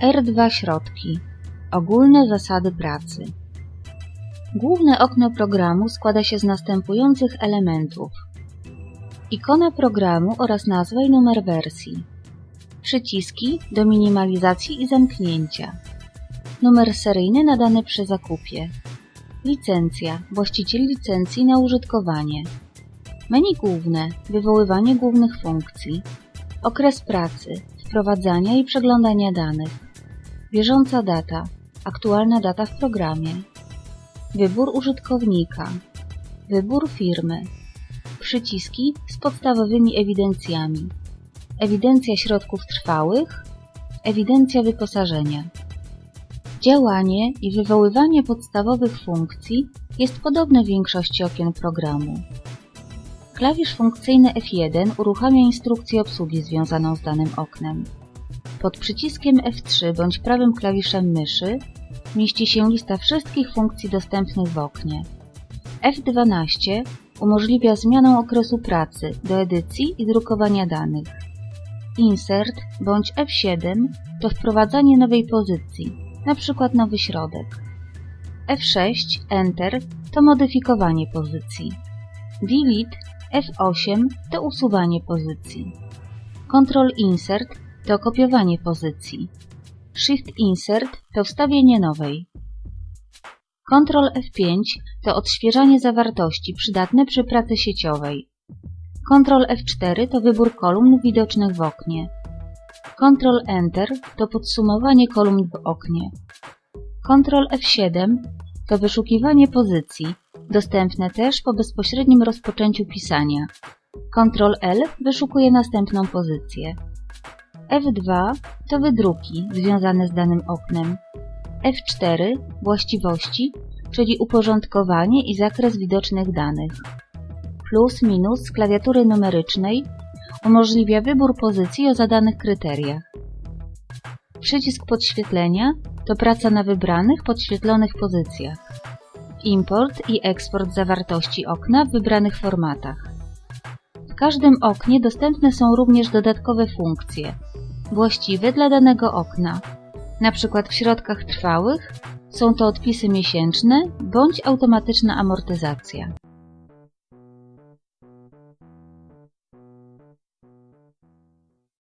R2 Środki Ogólne zasady pracy Główne okno programu składa się z następujących elementów. Ikona programu oraz nazwa i numer wersji. Przyciski do minimalizacji i zamknięcia. Numer seryjny nadany przy zakupie. Licencja. Właściciel licencji na użytkowanie. Menu główne. Wywoływanie głównych funkcji. Okres pracy. Wprowadzania i przeglądania danych. Bieżąca data. Aktualna data w programie. Wybór użytkownika. Wybór firmy. Przyciski z podstawowymi ewidencjami. Ewidencja środków trwałych. Ewidencja wyposażenia. Działanie i wywoływanie podstawowych funkcji jest podobne w większości okien programu. Klawisz funkcyjny F1 uruchamia instrukcję obsługi związaną z danym oknem. Pod przyciskiem F3 bądź prawym klawiszem myszy mieści się lista wszystkich funkcji dostępnych w oknie. F12 umożliwia zmianę okresu pracy do edycji i drukowania danych. Insert bądź F7 to wprowadzanie nowej pozycji, np. nowy środek. F6 Enter to modyfikowanie pozycji. Delete F8 to usuwanie pozycji. Ctrl Insert to kopiowanie pozycji. Shift Insert to wstawienie nowej. Ctrl F5 to odświeżanie zawartości przydatne przy pracy sieciowej. Ctrl F4 to wybór kolumn widocznych w oknie. Ctrl Enter to podsumowanie kolumn w oknie. Ctrl F7 to wyszukiwanie pozycji, dostępne też po bezpośrednim rozpoczęciu pisania. Ctrl L wyszukuje następną pozycję. F2 to wydruki związane z danym oknem. F4 właściwości, czyli uporządkowanie i zakres widocznych danych. Plus minus z klawiatury numerycznej umożliwia wybór pozycji o zadanych kryteriach. Przycisk podświetlenia to praca na wybranych, podświetlonych pozycjach. Import i eksport zawartości okna w wybranych formatach. Każdym oknie dostępne są również dodatkowe funkcje, właściwe dla danego okna. Na przykład w środkach trwałych są to odpisy miesięczne bądź automatyczna amortyzacja.